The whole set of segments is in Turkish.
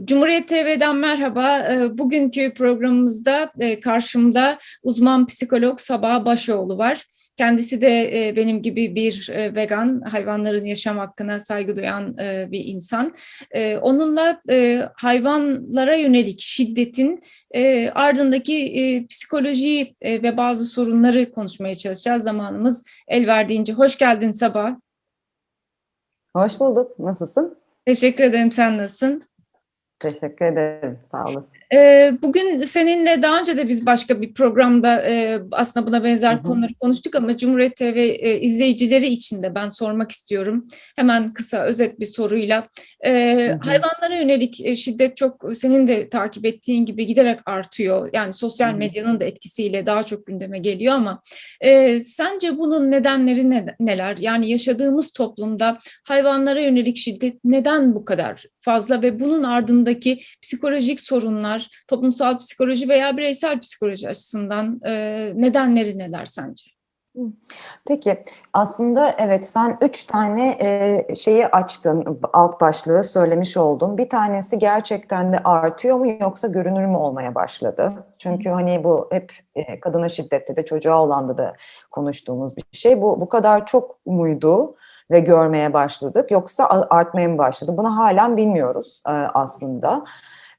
Cumhuriyet TV'den merhaba. Ee, Bugünkü programımızda e, karşımda uzman psikolog Sabah Başoğlu var. Kendisi de e, benim gibi bir e, vegan, hayvanların yaşam hakkına saygı duyan bir insan. Onunla hayvanlara yönelik şiddetin ardındaki psikolojiyi ve bazı sorunları konuşmaya çalışacağız. Zamanımız el verdiğince. Hoş geldin Sabah. Hoş bulduk. Nasılsın? Teşekkür ederim. Sen nasılsın? Teşekkür ederim. Sağ olasın. Ee, bugün seninle daha önce de biz başka bir programda e, aslında buna benzer hı hı. konuları konuştuk ama Cumhuriyet TV e, izleyicileri için de ben sormak istiyorum. Hemen kısa özet bir soruyla. E, hı hı. Hayvanlara yönelik şiddet çok senin de takip ettiğin gibi giderek artıyor. Yani sosyal medyanın da etkisiyle daha çok gündeme geliyor ama sence bunun nedenleri ne, neler? Yani yaşadığımız toplumda hayvanlara yönelik şiddet neden bu kadar fazla ve bunun ardında toplumdaki psikolojik sorunlar, toplumsal psikoloji veya bireysel psikoloji açısından e, nedenleri neler sence? Peki aslında evet sen üç tane e, şeyi açtın alt başlığı söylemiş oldum. Bir tanesi gerçekten de artıyor mu yoksa görünür mü olmaya başladı? Çünkü hani bu hep e, kadına şiddette de çocuğa olanda da konuştuğumuz bir şey. Bu bu kadar çok muydu? Ve görmeye başladık yoksa artmaya mı başladı? Bunu halen bilmiyoruz e, aslında.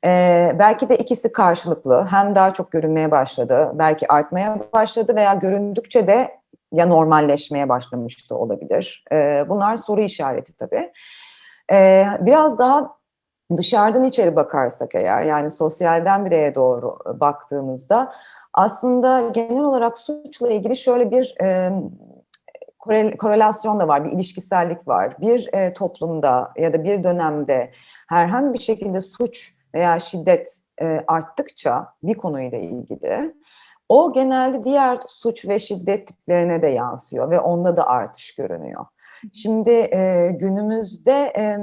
E, belki de ikisi karşılıklı. Hem daha çok görünmeye başladı, belki artmaya başladı veya göründükçe de ya normalleşmeye başlamıştı olabilir. E, bunlar soru işareti tabii. E, biraz daha dışarıdan içeri bakarsak eğer, yani sosyalden bireye doğru baktığımızda aslında genel olarak suçla ilgili şöyle bir e, korelasyon da var, bir ilişkisellik var. Bir e, toplumda ya da bir dönemde herhangi bir şekilde suç veya şiddet e, arttıkça bir konuyla ilgili o genelde diğer suç ve şiddet tiplerine de yansıyor ve onda da artış görünüyor. Şimdi e, günümüzde e,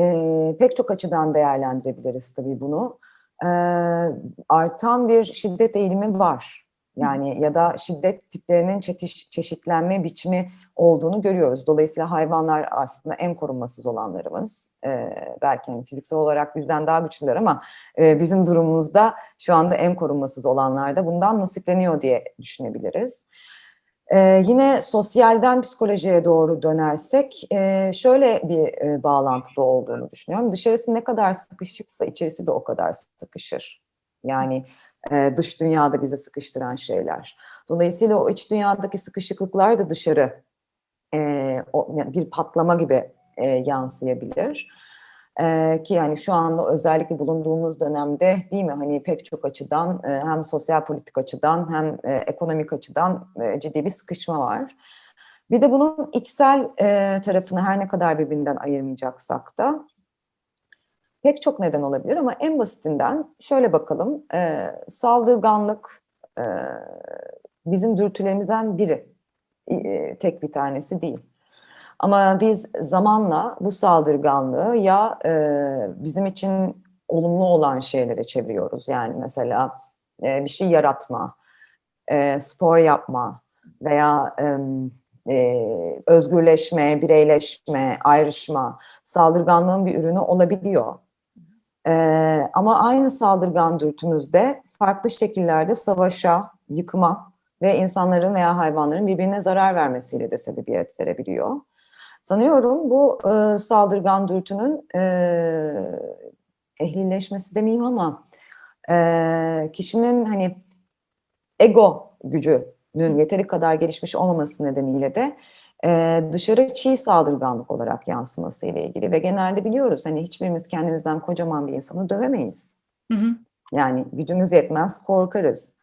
e, pek çok açıdan değerlendirebiliriz tabii bunu. E, artan bir şiddet eğilimi var. Yani ya da şiddet tiplerinin çetiş, çeşitlenme biçimi olduğunu görüyoruz. Dolayısıyla hayvanlar aslında en korunmasız olanlarımız. Ee, belki hani fiziksel olarak bizden daha güçlüler ama e, bizim durumumuzda şu anda en korunmasız olanlar da bundan nasipleniyor diye düşünebiliriz. Ee, yine sosyalden psikolojiye doğru dönersek e, şöyle bir e, bağlantıda olduğunu düşünüyorum. Dışarısı ne kadar sıkışıksa içerisi de o kadar sıkışır. Yani dış dünyada bizi sıkıştıran şeyler. Dolayısıyla o iç dünyadaki sıkışıklıklar da dışarı bir patlama gibi yansıyabilir. ki yani şu anda özellikle bulunduğumuz dönemde değil mi hani pek çok açıdan hem sosyal politik açıdan hem ekonomik açıdan ciddi bir sıkışma var. Bir de bunun içsel tarafını her ne kadar birbirinden ayırmayacaksak da pek çok neden olabilir ama en basitinden şöyle bakalım. E, saldırganlık e, bizim dürtülerimizden biri. E, tek bir tanesi değil. Ama biz zamanla bu saldırganlığı ya e, bizim için olumlu olan şeylere çeviriyoruz. Yani mesela e, bir şey yaratma, e, spor yapma veya e, özgürleşme, bireyleşme, ayrışma, saldırganlığın bir ürünü olabiliyor. Ee, ama aynı saldırgan dürtümüzde farklı şekillerde savaşa, yıkıma ve insanların veya hayvanların birbirine zarar vermesiyle de sebebiyet verebiliyor. Sanıyorum bu e, saldırgan dürtünün e, ehlileşmesi demeyeyim ama e, kişinin hani ego gücünün yeteri kadar gelişmiş olmaması nedeniyle de e, dışarı çiğ saldırganlık olarak yansıması ile ilgili ve genelde biliyoruz hani hiçbirimiz kendimizden kocaman bir insanı dövemeyiz. Hı hı. Yani gücümüz yetmez korkarız.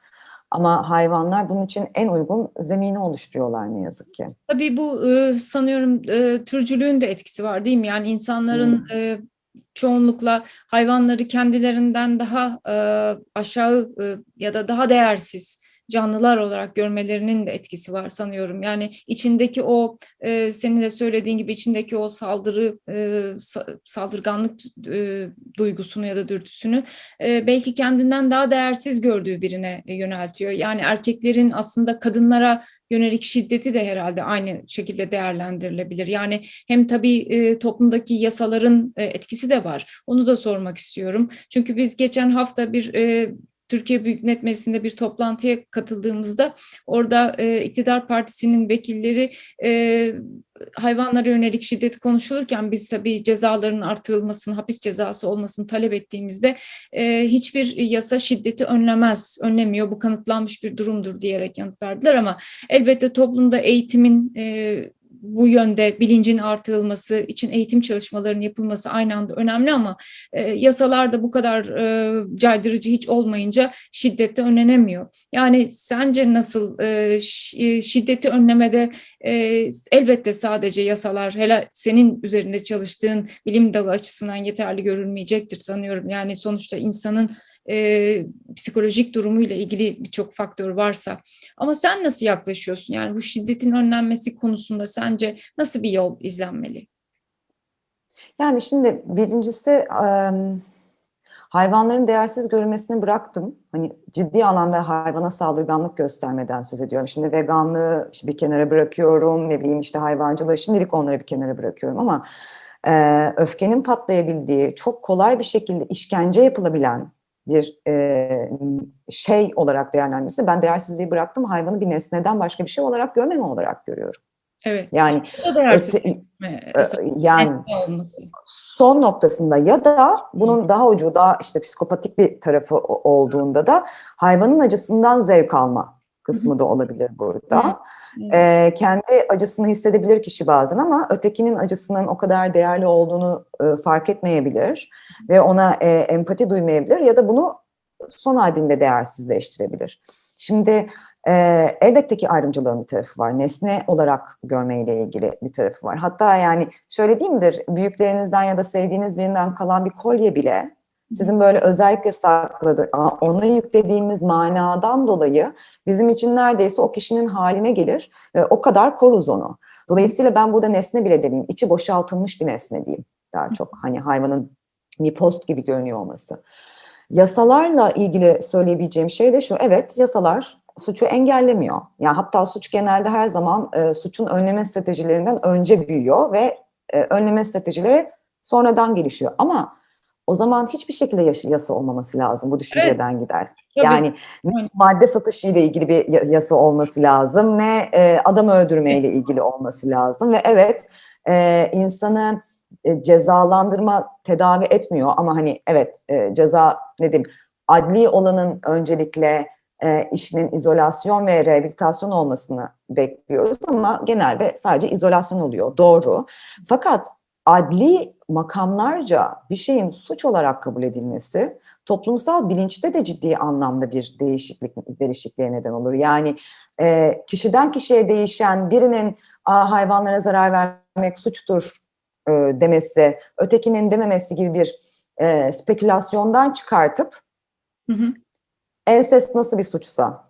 Ama hayvanlar bunun için en uygun zemini oluşturuyorlar ne yazık ki. Tabii bu e, sanıyorum e, türcülüğün de etkisi var değil mi? Yani insanların hmm. e, çoğunlukla hayvanları kendilerinden daha aşağı ya da daha değersiz canlılar olarak görmelerinin de etkisi var sanıyorum. Yani içindeki o e, senin de söylediğin gibi içindeki o saldırı e, sa- saldırganlık e, duygusunu ya da dürtüsünü e, belki kendinden daha değersiz gördüğü birine yöneltiyor. Yani erkeklerin aslında kadınlara yönelik şiddeti de herhalde aynı şekilde değerlendirilebilir. Yani hem tabii e, toplumdaki yasaların e, etkisi de var. Onu da sormak istiyorum. Çünkü biz geçen hafta bir e, Türkiye Büyük Millet Meclisi'nde bir toplantıya katıldığımızda orada e, iktidar partisinin vekilleri e, hayvanlara yönelik şiddet konuşulurken biz tabii cezaların artırılmasını, hapis cezası olmasını talep ettiğimizde e, hiçbir yasa şiddeti önlemez, önlemiyor. Bu kanıtlanmış bir durumdur diyerek yanıt verdiler ama elbette toplumda eğitimin e, bu yönde bilincin artırılması için eğitim çalışmalarının yapılması aynı anda önemli ama e, yasalarda bu kadar e, caydırıcı hiç olmayınca şiddette önlenemiyor. Yani sence nasıl e, şiddeti önlemede e, elbette sadece yasalar hele senin üzerinde çalıştığın bilim dalı açısından yeterli görülmeyecektir sanıyorum. Yani sonuçta insanın e, psikolojik durumuyla ilgili birçok faktör varsa. Ama sen nasıl yaklaşıyorsun? Yani bu şiddetin önlenmesi konusunda sence nasıl bir yol izlenmeli? Yani şimdi birincisi hayvanların değersiz görülmesini bıraktım. Hani ciddi alanda hayvana saldırganlık göstermeden söz ediyorum. Şimdi veganlığı bir kenara bırakıyorum. Ne bileyim işte hayvancılığı şimdilik onları bir kenara bırakıyorum ama öfkenin patlayabildiği, çok kolay bir şekilde işkence yapılabilen bir e, şey olarak değerlendirmesi. Ben değersizliği bıraktım. Hayvanı bir nesneden başka bir şey olarak görmeme olarak görüyorum. Evet. Yani öte, yani olması. son noktasında ya da bunun daha ucu daha işte psikopatik bir tarafı olduğunda da hayvanın acısından zevk alma kısmı da olabilir burada. Ee, kendi acısını hissedebilir kişi bazen ama ötekinin acısının o kadar değerli olduğunu e, fark etmeyebilir ve ona e, empati duymayabilir ya da bunu son halinde değersizleştirebilir. Şimdi e, elbette ki ayrımcılığın bir tarafı var. Nesne olarak görmeyle ilgili bir tarafı var. Hatta yani şöyle değil midir? Büyüklerinizden ya da sevdiğiniz birinden kalan bir kolye bile sizin böyle özellikle sakladı, ona yüklediğimiz manadan dolayı bizim için neredeyse o kişinin haline gelir o kadar koruz onu. Dolayısıyla ben burada nesne bile demeyeyim, içi boşaltılmış bir nesne diyeyim daha çok. Hani hayvanın bir post gibi görünüyor olması. Yasalarla ilgili söyleyebileceğim şey de şu, evet yasalar suçu engellemiyor. Yani hatta suç genelde her zaman e, suçun önleme stratejilerinden önce büyüyor ve e, önleme stratejileri sonradan gelişiyor. Ama o zaman hiçbir şekilde yasa olmaması lazım bu düşünceden evet. gidersin. Tabii. Yani ne madde satışı ile ilgili bir yasa olması lazım, ne e, adam öldürmeyle ilgili olması lazım ve evet e, insanı e, cezalandırma tedavi etmiyor ama hani evet e, ceza ne diyeyim adli olanın öncelikle e, işinin izolasyon ve rehabilitasyon olmasını bekliyoruz ama genelde sadece izolasyon oluyor doğru. Fakat adli makamlarca bir şeyin suç olarak kabul edilmesi toplumsal bilinçte de ciddi anlamda bir değişiklik değişikliğe neden olur. Yani e, kişiden kişiye değişen birinin hayvanlara zarar vermek suçtur e, demesi, ötekinin dememesi gibi bir e, spekülasyondan çıkartıp hı hı. ensest nasıl bir suçsa,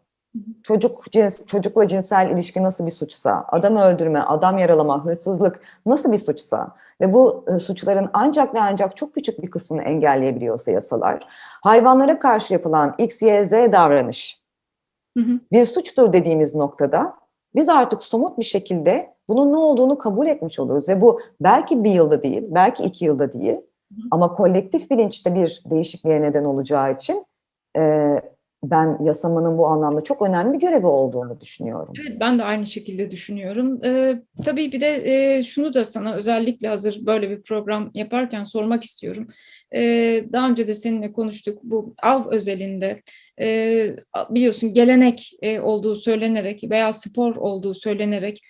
çocuk cins, çocukla cinsel ilişki nasıl bir suçsa, adam öldürme, adam yaralama, hırsızlık nasıl bir suçsa ve bu e, suçların ancak ve ancak çok küçük bir kısmını engelleyebiliyorsa yasalar, hayvanlara karşı yapılan X, Y, Z davranış hı hı. bir suçtur dediğimiz noktada biz artık somut bir şekilde bunun ne olduğunu kabul etmiş oluruz ve bu belki bir yılda değil, belki iki yılda değil ama kolektif bilinçte bir değişikliğe neden olacağı için e, ben yasamanın bu anlamda çok önemli bir görevi olduğunu düşünüyorum. Evet, ben de aynı şekilde düşünüyorum. Ee, tabii bir de e, şunu da sana özellikle hazır böyle bir program yaparken sormak istiyorum. Ee, daha önce de seninle konuştuk. Bu av özelinde e, biliyorsun gelenek e, olduğu söylenerek veya spor olduğu söylenerek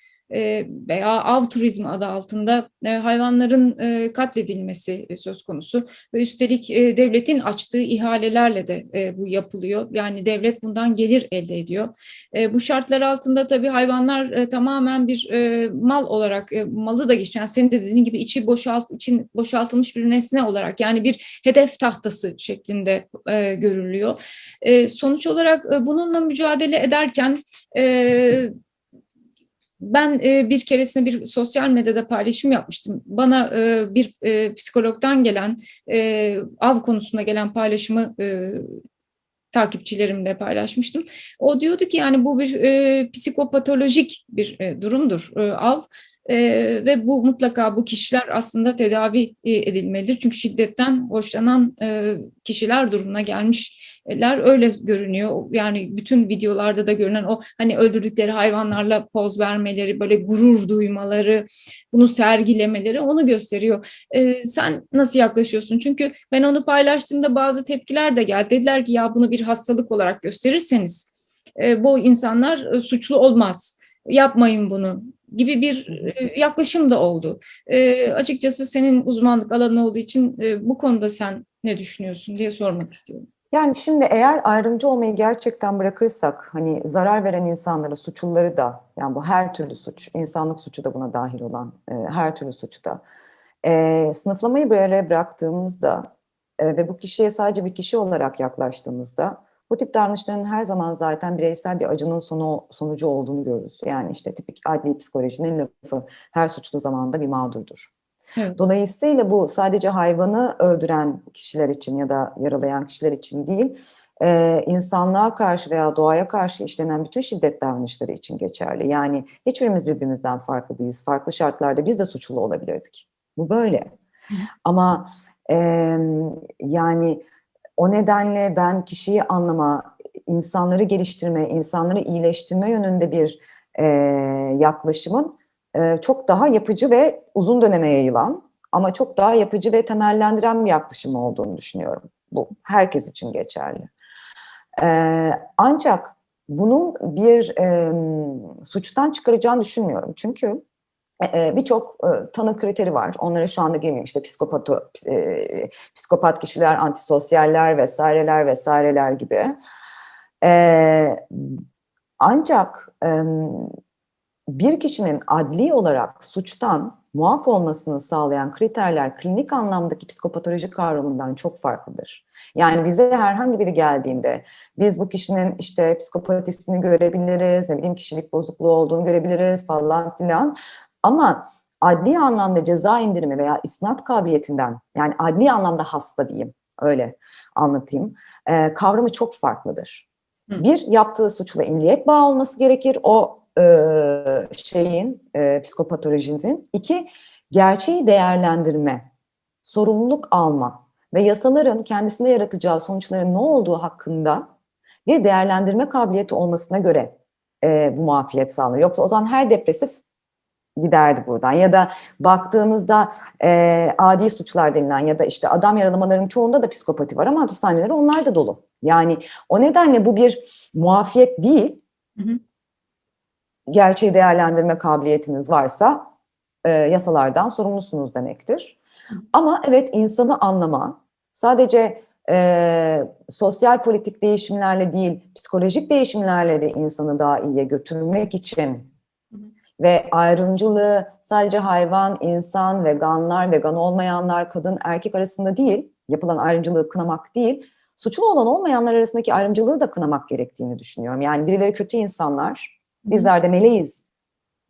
veya av turizmi adı altında e, hayvanların e, katledilmesi e, söz konusu ve üstelik e, devletin açtığı ihalelerle de e, bu yapılıyor. Yani devlet bundan gelir elde ediyor. E, bu şartlar altında tabii hayvanlar e, tamamen bir e, mal olarak e, malı da geçen yani senin de dediğin gibi içi boşalt için boşaltılmış bir nesne olarak yani bir hedef tahtası şeklinde e, görülüyor. E, sonuç olarak e, bununla mücadele ederken e, ben e, bir keresinde bir sosyal medyada paylaşım yapmıştım. Bana e, bir e, psikologdan gelen av konusunda gelen paylaşımı takipçilerimle paylaşmıştım. O diyordu ki yani bu bir psikopatolojik bir durumdur av e, ve bu mutlaka bu kişiler aslında tedavi e, edilmelidir. Çünkü şiddetten hoşlanan e, kişiler durumuna gelmişler öyle görünüyor. Yani bütün videolarda da görünen o hani öldürdükleri hayvanlarla poz vermeleri, böyle gurur duymaları, bunu sergilemeleri onu gösteriyor. E, sen nasıl yaklaşıyorsun? Çünkü ben onu paylaştığımda bazı tepkiler de geldi. Dediler ki ya bunu bir hastalık olarak gösterirseniz e, bu insanlar e, suçlu olmaz. Yapmayın bunu gibi bir e, yaklaşım da oldu. E, açıkçası senin uzmanlık alanın olduğu için e, bu konuda sen ne düşünüyorsun diye sormak istiyorum. Yani şimdi eğer ayrımcı olmayı gerçekten bırakırsak hani zarar veren insanları, suçluları da yani bu her türlü suç, insanlık suçu da buna dahil olan e, her türlü suçta e, sınıflamayı bir araya bıraktığımızda e, ve bu kişiye sadece bir kişi olarak yaklaştığımızda bu tip davranışların her zaman zaten bireysel bir acının sonu sonucu olduğunu görürüz. Yani işte tipik adli psikolojinin lafı her suçlu zamanda bir mağdurdur. Evet. Dolayısıyla bu sadece hayvanı öldüren kişiler için ya da yaralayan kişiler için değil, e, insanlığa karşı veya doğaya karşı işlenen bütün şiddet davranışları için geçerli. Yani hiçbirimiz birbirimizden farklı değiliz. Farklı şartlarda biz de suçlu olabilirdik. Bu böyle. Ama e, yani o nedenle ben kişiyi anlama, insanları geliştirme, insanları iyileştirme yönünde bir e, yaklaşımın e, çok daha yapıcı ve uzun döneme yayılan ama çok daha yapıcı ve temellendiren bir yaklaşım olduğunu düşünüyorum. Bu herkes için geçerli. E, ancak bunun bir e, suçtan çıkaracağını düşünmüyorum. Çünkü birçok e, tanı kriteri var. Onlara şu anda girmeyeyim. İşte psikopato, e, psikopat kişiler, antisosyaller vesaireler vesaireler gibi. E, ancak e, bir kişinin adli olarak suçtan muaf olmasını sağlayan kriterler klinik anlamdaki psikopatoloji kavramından çok farklıdır. Yani bize herhangi biri geldiğinde biz bu kişinin işte psikopatisini görebiliriz, ne bileyim kişilik bozukluğu olduğunu görebiliriz falan filan. Ama adli anlamda ceza indirimi veya isnat kabiliyetinden yani adli anlamda hasta diyeyim öyle anlatayım e, kavramı çok farklıdır. Hı. Bir yaptığı suçla illiyet bağı olması gerekir o e, şeyin e, psikopatolojinin. iki gerçeği değerlendirme, sorumluluk alma ve yasaların kendisinde yaratacağı sonuçların ne olduğu hakkında bir değerlendirme kabiliyeti olmasına göre e, bu muafiyet sağlanır. Yoksa o zaman her depresif giderdi buradan. Ya da baktığımızda e, adi suçlar denilen ya da işte adam yaralamaların çoğunda da psikopati var ama hapishaneler onlar da dolu. Yani o nedenle bu bir muafiyet değil. Hı hı. Gerçeği değerlendirme kabiliyetiniz varsa e, yasalardan sorumlusunuz demektir. Hı. Ama evet insanı anlama sadece e, sosyal politik değişimlerle değil psikolojik değişimlerle de insanı daha iyiye götürmek için ve ayrımcılığı sadece hayvan, insan, veganlar, vegan olmayanlar, kadın, erkek arasında değil, yapılan ayrımcılığı kınamak değil, suçlu olan olmayanlar arasındaki ayrımcılığı da kınamak gerektiğini düşünüyorum. Yani birileri kötü insanlar, bizler de meleğiz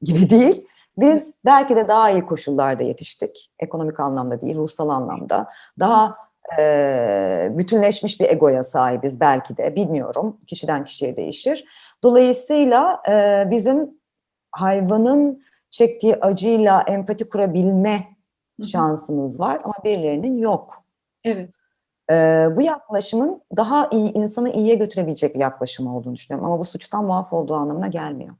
gibi değil. Biz belki de daha iyi koşullarda yetiştik. Ekonomik anlamda değil, ruhsal anlamda. Daha e, bütünleşmiş bir egoya sahibiz belki de, bilmiyorum. Kişiden kişiye değişir. Dolayısıyla e, bizim hayvanın çektiği acıyla empati kurabilme şansımız var ama birilerinin yok. Evet. Ee, bu yaklaşımın daha iyi insanı iyiye götürebilecek bir yaklaşım olduğunu düşünüyorum ama bu suçtan muaf olduğu anlamına gelmiyor.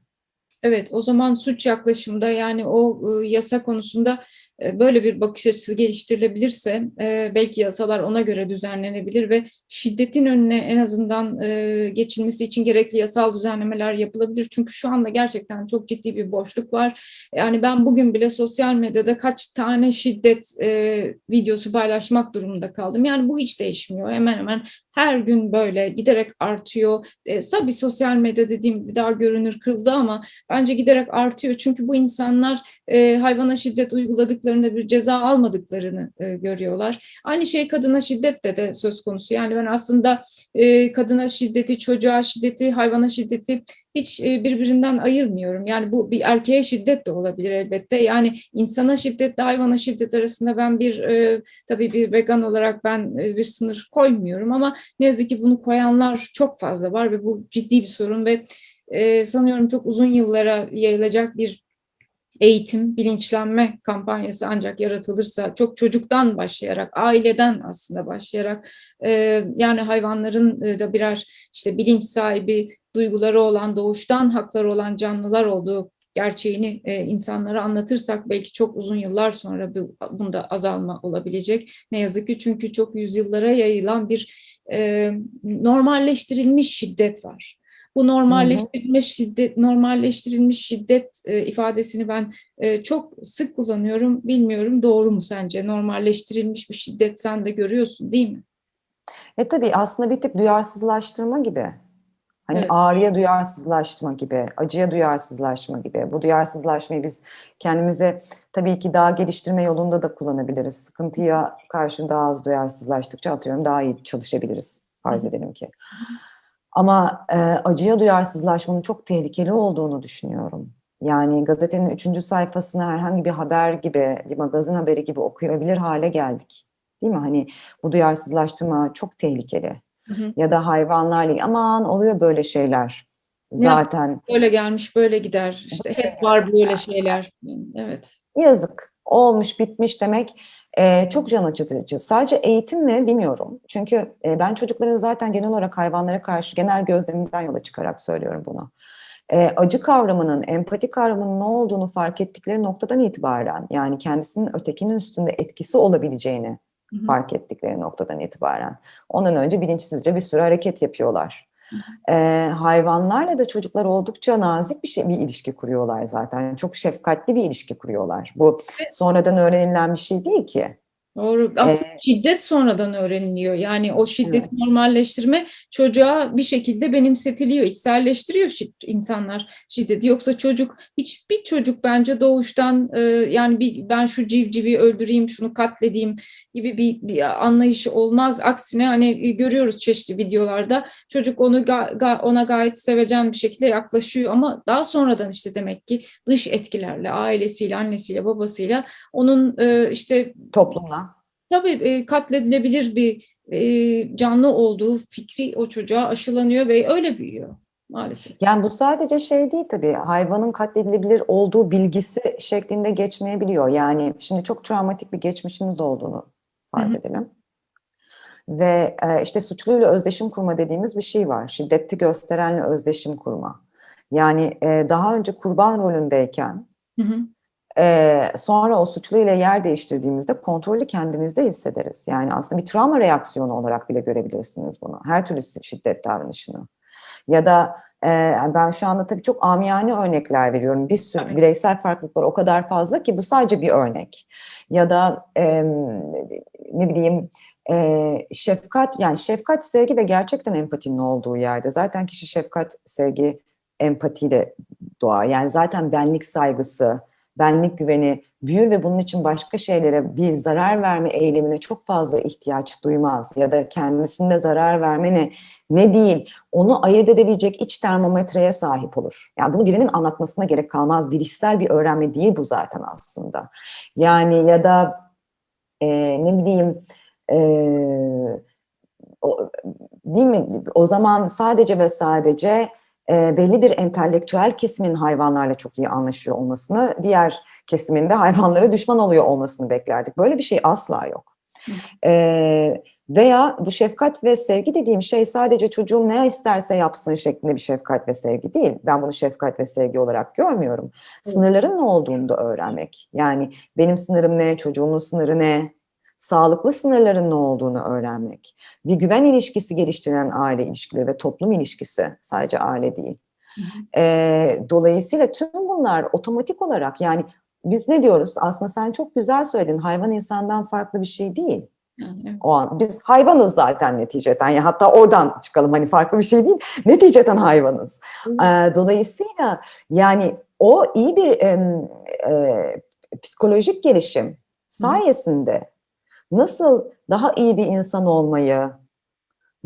Evet, o zaman suç yaklaşımda yani o e, yasa konusunda böyle bir bakış açısı geliştirilebilirse e, belki yasalar ona göre düzenlenebilir ve şiddetin önüne en azından e, geçilmesi için gerekli yasal düzenlemeler yapılabilir. Çünkü şu anda gerçekten çok ciddi bir boşluk var. Yani ben bugün bile sosyal medyada kaç tane şiddet e, videosu paylaşmak durumunda kaldım. Yani bu hiç değişmiyor. Hemen hemen her gün böyle giderek artıyor. E, tabii sosyal medya dediğim gibi daha görünür kıldı ama bence giderek artıyor. Çünkü bu insanlar e, hayvana şiddet uyguladıklarında bir ceza almadıklarını e, görüyorlar. Aynı şey kadına şiddetle de söz konusu. Yani ben aslında e, kadına şiddeti, çocuğa şiddeti, hayvana şiddeti hiç e, birbirinden ayırmıyorum. Yani bu bir erkeğe şiddet de olabilir elbette. Yani insana şiddetle hayvana şiddet arasında ben bir e, tabii bir vegan olarak ben e, bir sınır koymuyorum ama ne yazık ki bunu koyanlar çok fazla var ve bu ciddi bir sorun ve e, sanıyorum çok uzun yıllara yayılacak bir eğitim, bilinçlenme kampanyası ancak yaratılırsa çok çocuktan başlayarak, aileden aslında başlayarak e, yani hayvanların e, da birer işte bilinç sahibi, duyguları olan, doğuştan hakları olan canlılar olduğu gerçeğini e, insanlara anlatırsak belki çok uzun yıllar sonra bu, bunda azalma olabilecek. Ne yazık ki çünkü çok yüzyıllara yayılan bir e, normalleştirilmiş şiddet var. Bu normalleştirilmiş şiddet, normalleştirilmiş şiddet e, ifadesini ben e, çok sık kullanıyorum. Bilmiyorum doğru mu sence? Normalleştirilmiş bir şiddet sen de görüyorsun değil mi? E tabii aslında bir tık duyarsızlaştırma gibi. Hani Evet. ağrıya duyarsızlaşma gibi, acıya duyarsızlaşma gibi. Bu duyarsızlaşmayı biz kendimize tabii ki daha geliştirme yolunda da kullanabiliriz. Sıkıntıya karşı daha az duyarsızlaştıkça atıyorum daha iyi çalışabiliriz. Farz edelim ki. Ama e, acıya duyarsızlaşmanın çok tehlikeli olduğunu düşünüyorum. Yani gazetenin üçüncü sayfasını herhangi bir haber gibi, bir magazin haberi gibi okuyabilir hale geldik. Değil mi? Hani bu duyarsızlaştırma çok tehlikeli. Hı hı. Ya da hayvanlarla aman oluyor böyle şeyler. Zaten Böyle gelmiş böyle gider. İşte hep var böyle şeyler. Evet. yazık. Olmuş bitmiş demek e, çok can acıtıcı. Sadece eğitim mi bilmiyorum. Çünkü e, ben çocukların zaten genel olarak hayvanlara karşı genel gözlemimden yola çıkarak söylüyorum bunu. E, acı kavramının, empati kavramının ne olduğunu fark ettikleri noktadan itibaren yani kendisinin ötekinin üstünde etkisi olabileceğini Hı hı. fark ettikleri noktadan itibaren. Ondan önce bilinçsizce bir sürü hareket yapıyorlar. Ee, hayvanlarla da çocuklar oldukça nazik bir şey bir ilişki kuruyorlar zaten. Çok şefkatli bir ilişki kuruyorlar. Bu sonradan öğrenilen bir şey değil ki. Doğru. Aslında şiddet sonradan öğreniliyor. Yani o şiddeti Evet. normalleştirme çocuğa bir şekilde benimsetiliyor, içselleştiriyor şid- insanlar şiddeti. Yoksa çocuk, hiçbir çocuk bence doğuştan e, yani bir, ben şu civcivi öldüreyim, şunu katledeyim gibi bir, bir anlayışı olmaz. Aksine hani görüyoruz çeşitli videolarda çocuk onu ga- ga- ona gayet sevecen bir şekilde yaklaşıyor ama daha sonradan işte demek ki dış etkilerle, ailesiyle, annesiyle, babasıyla onun e, işte Toplumla. Tabii e, katledilebilir bir e, canlı olduğu fikri o çocuğa aşılanıyor ve öyle büyüyor maalesef. Yani bu sadece şey değil tabii. Hayvanın katledilebilir olduğu bilgisi şeklinde geçmeyebiliyor. Yani şimdi çok travmatik bir geçmişiniz olduğunu farz edelim. Ve e, işte suçluyla özdeşim kurma dediğimiz bir şey var. Şiddeti gösterenle özdeşim kurma. Yani e, daha önce kurban rolündeyken Hı hı. Ee, sonra o suçluyla yer değiştirdiğimizde kontrolü kendimizde hissederiz. Yani aslında bir travma reaksiyonu olarak bile görebilirsiniz bunu. Her türlü şiddet davranışını. Ya da e, ben şu anda tabii çok amiyane örnekler veriyorum. Bir sürü Tabii. bireysel farklılıklar o kadar fazla ki bu sadece bir örnek. Ya da e, ne bileyim e, şefkat yani şefkat, sevgi ve gerçekten empatinin olduğu yerde zaten kişi şefkat, sevgi, empatiyle doğar. Yani zaten benlik saygısı, benlik güveni büyür ve bunun için başka şeylere bir zarar verme eylemine çok fazla ihtiyaç duymaz ya da kendisine zarar vermene ne değil onu ayırt edebilecek iç termometreye sahip olur. Yani bunu birinin anlatmasına gerek kalmaz. Bilişsel bir öğrenme değil bu zaten aslında. Yani ya da e, ne bileyim e, o, değil mi? O zaman sadece ve sadece e, belli bir entelektüel kesimin hayvanlarla çok iyi anlaşıyor olmasını, diğer kesiminde hayvanlara düşman oluyor olmasını beklerdik. Böyle bir şey asla yok. E, Veya bu şefkat ve sevgi dediğim şey sadece çocuğum ne isterse yapsın şeklinde bir şefkat ve sevgi değil. Ben bunu şefkat ve sevgi olarak görmüyorum. Sınırların ne olduğunu da öğrenmek. Yani benim sınırım ne, çocuğumun sınırı ne, sağlıklı sınırların ne olduğunu öğrenmek. Bir güven ilişkisi geliştiren aile ilişkileri ve toplum ilişkisi sadece aile değil. Ee, dolayısıyla tüm bunlar otomatik olarak yani biz ne diyoruz? Aslında sen çok güzel söyledin. Hayvan insandan farklı bir şey değil. Yani, evet. O an biz hayvanız zaten neticeden. Ya hatta oradan çıkalım hani farklı bir şey değil. Neticeden hayvanız. Ee, dolayısıyla yani o iyi bir em, e, psikolojik gelişim sayesinde nasıl daha iyi bir insan olmayı,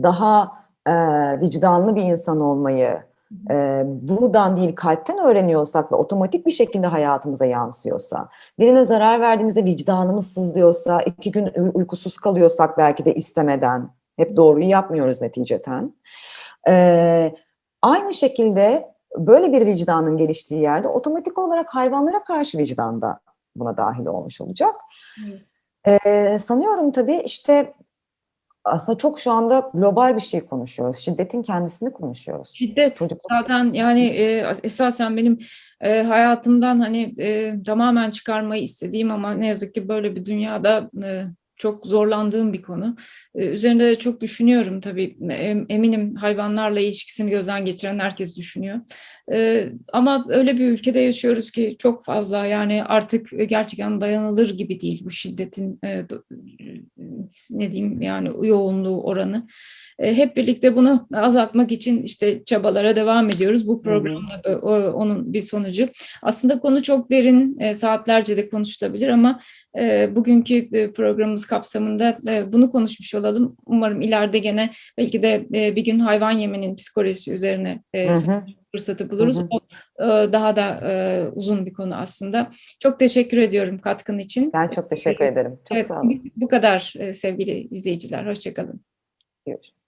daha e, vicdanlı bir insan olmayı, e, buradan değil kalpten öğreniyorsak ve otomatik bir şekilde hayatımıza yansıyorsa, birine zarar verdiğimizde vicdanımız sızlıyorsa, iki gün uy- uykusuz kalıyorsak belki de istemeden, hep doğruyu yapmıyoruz neticeten. E, aynı şekilde böyle bir vicdanın geliştiği yerde otomatik olarak hayvanlara karşı vicdan da buna dahil olmuş olacak. E, sanıyorum tabii işte aslında çok şu anda global bir şey konuşuyoruz. Şiddetin kendisini konuşuyoruz. Şiddet Çocukluk- zaten yani e, esasen benim e, hayatımdan hani e, tamamen çıkarmayı istediğim ama ne yazık ki böyle bir dünyada e, çok zorlandığım bir konu. E, üzerinde de çok düşünüyorum tabii. Em- eminim hayvanlarla ilişkisini gözden geçiren herkes düşünüyor. E, ama öyle bir ülkede yaşıyoruz ki çok fazla yani artık gerçekten dayanılır gibi değil bu şiddetin e, do- ne diyeyim yani yoğunluğu oranı. E, hep birlikte bunu azaltmak için işte çabalara devam ediyoruz. Bu programda onun bir sonucu. Aslında konu çok derin, e, saatlerce de konuşulabilir ama e, bugünkü e, kapsamında e, bunu konuşmuş olalım. Umarım ileride gene belki de e, bir gün hayvan yemenin psikolojisi üzerine e, Hı hı. fırsatı buluruz. Hı hı. O e, daha da e, uzun bir konu aslında. Çok teşekkür ediyorum katkın için. Ben çok teşekkür ederim. Çok Evet, sağ olun. bu kadar sevgili izleyiciler. Hoşçakalın. Görüşürüz.